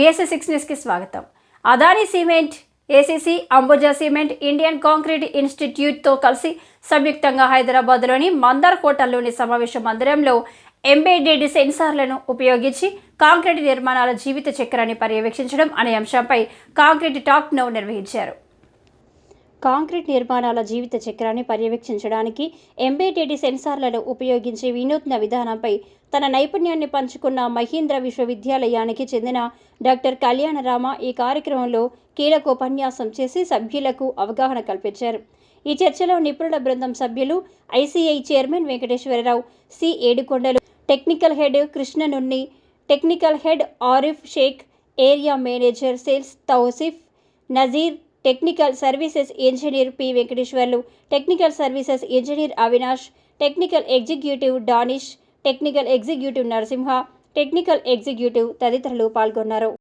ISA six న్యూస్కి స్వాగతం. Adani cement ACC Ambuja cement Indian concrete ఇన్స్టిట్యూట్తో కలిసి సంయుక్తంగా హైదరాబాద్లోని మందార్ హోటల్లోని సమావేశ మందిరంలో ఎంబెడెడ్ సెన్సార్లను ఉపయోగించి కాంక్రీట్ నిర్మాణాల జీవిత చక్రాన్ని పర్యవేక్షించడం అనే అంశంపై కాంక్రీట్ టాక్ను నిర్వహించారు. కాంక్రీట్ నిర్మాణాల జీవిత చక్రాన్ని పర్యవేక్షించడానికి ఎంబేటెడ్ సెన్సార్లను ఉపయోగించే వినూత్న విధానంపై తన నైపుణ్యాన్ని పంచుకున్న మహీంద్ర విశ్వవిద్యాలయానికి చెందిన డాక్టర్ కళ్యాణరామ ఈ కార్యక్రమంలో కీలక ఉపన్యాసం చేసి సభ్యులకు అవగాహన కల్పించారు. ఈ చర్చలో నిపుణుల బృందం సభ్యులు ICI chairman Venkateswararao C Edukondalu technical head Krishnanunni technical head Arif Shaik area manager sales Tausif Nazir technical services engineer P Venkateswarlu technical services engineer Avinash technical executive Danish technical executive Narasimha technical executive తదితరులు పాల్గొన్నారు.